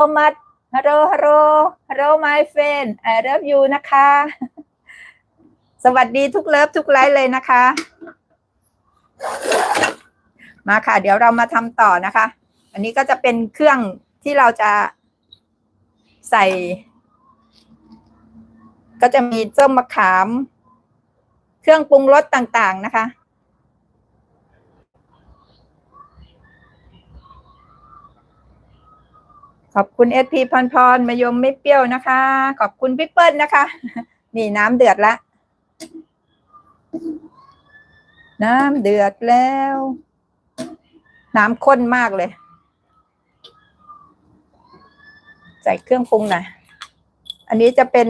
so much hello hello hello my friend I love you นะคะ สวัสดีทุกเลิฟทุกไลฟ์เลยนะคะ มาค่ะ เดี๋ยวเรามาทำต่อนะคะ อันนี้ก็จะเป็นเครื่องที่เราจะใส่ ก็จะมีส้มมะขาม เครื่องปรุงรสต่างๆนะคะ ขอบคุณเอสพีพรพรมายมไม่เปรี้ยวนะคะ ขอบคุณพี่เปิ้ลนะคะ นี่น้ำเดือดละ น้ำเดือดแล้ว น้ำข้นมากเลย ใส่เครื่องปรุงหน่อย อันนี้จะเป็น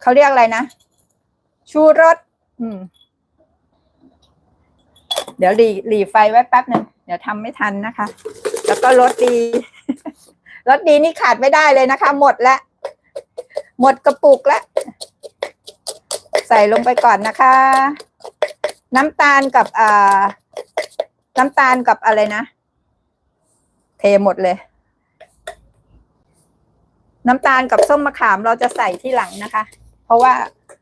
เขาเรียกอะไรนะ ชูรสอืม เดี๋ยวหลีหลีไฟไว้แป๊บหนึ่งเดี๋ยวทำไม่ทันนะคะ แล้วก็รสดี รสดีนี่ขาดไม่ได้เลยนะคะ หมดแล้วหมดกระปุกแล้วใส่ลงไปก่อนนะคะ น้ำตาลกับอ่าน้ำตาลกับอะไรนะ เทหมดเลย น้ำตาลกับส้มมะขามเราจะใส่ที่หลังนะคะ เพราะว่า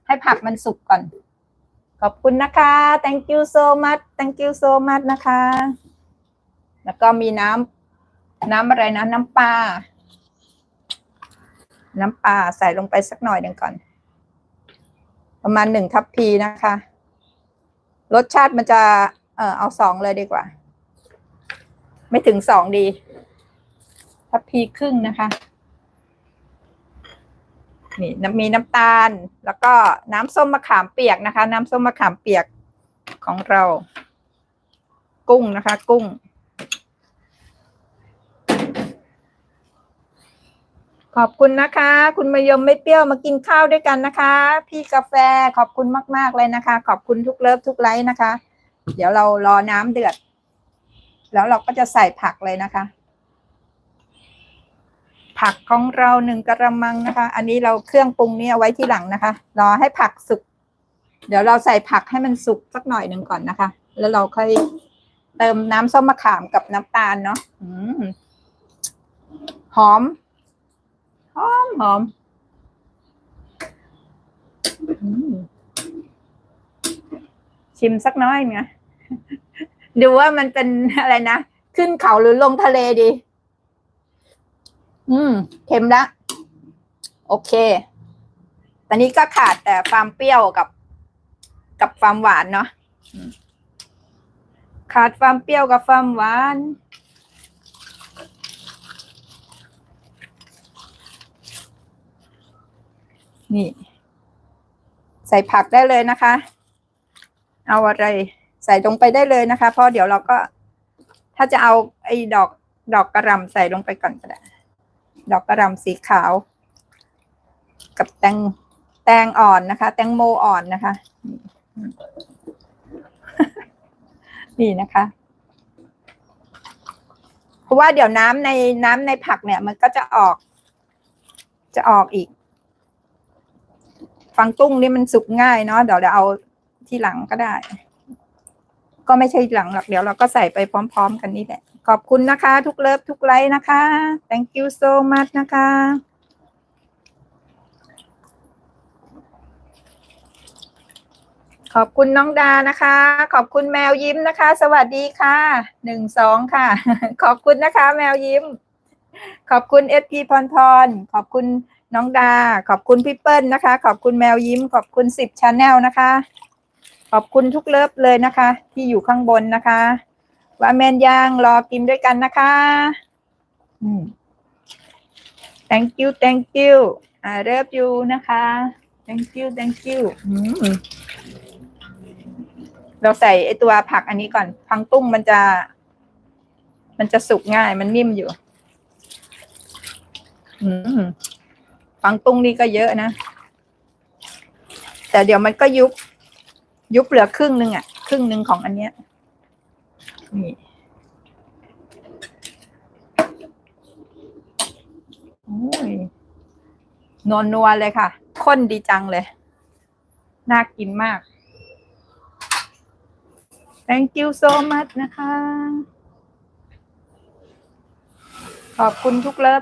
ให้ผักมันสุกก่อน ขอบคุณนะคะ thank you so much thank you so much นะคะ แล้วก็มีน้ำ น้ำอะไรนะน้ำปลา น้ำปลาใส่ลงไปสักหน่อยหนึ่งก่อน ประมาณหนึ่งทัพพีนะคะ รสชาติมันจะ เออเอาสองเลยดีกว่า ไม่ถึงสองดี ทัพพีครึ่งนะคะ นี่มีน้ำตาล แล้วก็น้ำส้มมะขามเปียกนะคะ น้ำส้มมะขามเปียกของเรา กุ้งนะคะ กุ้ง ขอบคุณนะคะ คุณมายมไม่เปรี้ยวมากินข้าวด้วยกันนะคะ พี่กาแฟขอบคุณมาก ๆ เลยนะคะ ขอบคุณทุกเลิฟทุกไลค์นะคะ เดี๋ยวเรารอน้ำเดือด แล้วเราก็จะใส่ผักเลยนะคะ ผักของเราหนึ่งกระมังนะคะ อันนี้เราเครื่องปรุงนี้เอาไว้ที่หลังนะคะ รอให้ผักสุก เดี๋ยวเราใส่ผักให้มันสุกสักหน่อยหนึ่งก่อนนะคะ แล้วเราค่อยเติมน้ำส้มมะขามกับน้ำตาลเนาะหอม หอมหอมอืมชิมสักน้อยเนี่ยดูว่ามันเป็นอะไรนะ ขึ้นเขาหรือลงทะเลดี อืม เค็มละ โอเค ตอนนี้ก็ขาดแต่ความเปรี้ยวกับ กับความหวานเนาะอืมขาดความเปรี้ยวกับความหวาน นี่ ใส่ผักได้เลยนะคะ เอาอะไรใส่ลงไปได้เลยนะคะ เพราะเดี๋ยวเราก็ ถ้าจะเอาไอ้ดอกดอกกระหลำใส่ลงไปก่อนก็ได้ ดอกกระหลำสีขาว กับแตงแตงอ่อนนะคะ แตงโมอ่อนนะคะ นี่นะคะ เพราะว่าเดี๋ยวน้ำในน้ำในผักเนี่ย มันก็จะออก จะออกอีก ฟังตุ้งนี่มันสุกง่ายเนาะเดี๋ยวเดี๋ยวเอาที่หลังก็ได้ ก็ไม่ใช่หลังหรอกเดี๋ยวเราก็ใส่ไปพร้อม ๆ กันนี่แหละ ขอบคุณนะคะ ทุกเลิฟทุกไลค์นะคะ thank you so much นะคะขอบคุณน้องดานะคะ ขอบคุณแมวยิ้มนะคะ สวัสดีค่ะ หนึ่งสองค่ะ ขอบคุณนะคะ แมวยิ้ม ขอบคุณเอสพีพรพร ขอบคุณ น้องดา ขอบคุณพี่เปิ้ลนะคะ ขอบคุณแมวยิ้ม ขอบคุณสิบชาแนลนะคะ ขอบคุณทุกเลิฟเลยนะคะ ที่อยู่ข้างบนนะคะว่าแมนย่างรอกินด้วยกันนะคะ อืม thank you thank you I love you นะคะ thank you thank you เราใส่ไอตัวผักอันนี้ก่อน พังตุ้งมันจะ มันจะสุกง่าย มันนิ่มอยู่ อืม ฟังตุ้งนี่ก็เยอะนะ แต่เดี๋ยวมันก็ยุบ ยุบเหลือครึ่งหนึ่งอะ ครึ่งหนึ่งของอันเนี้ย นี่โอ้ยนวลนัวเลยค่ะ ข้นดีจังเลย น่ากินมาก thank you so much นะคะ ขอบคุณทุกเลิฟ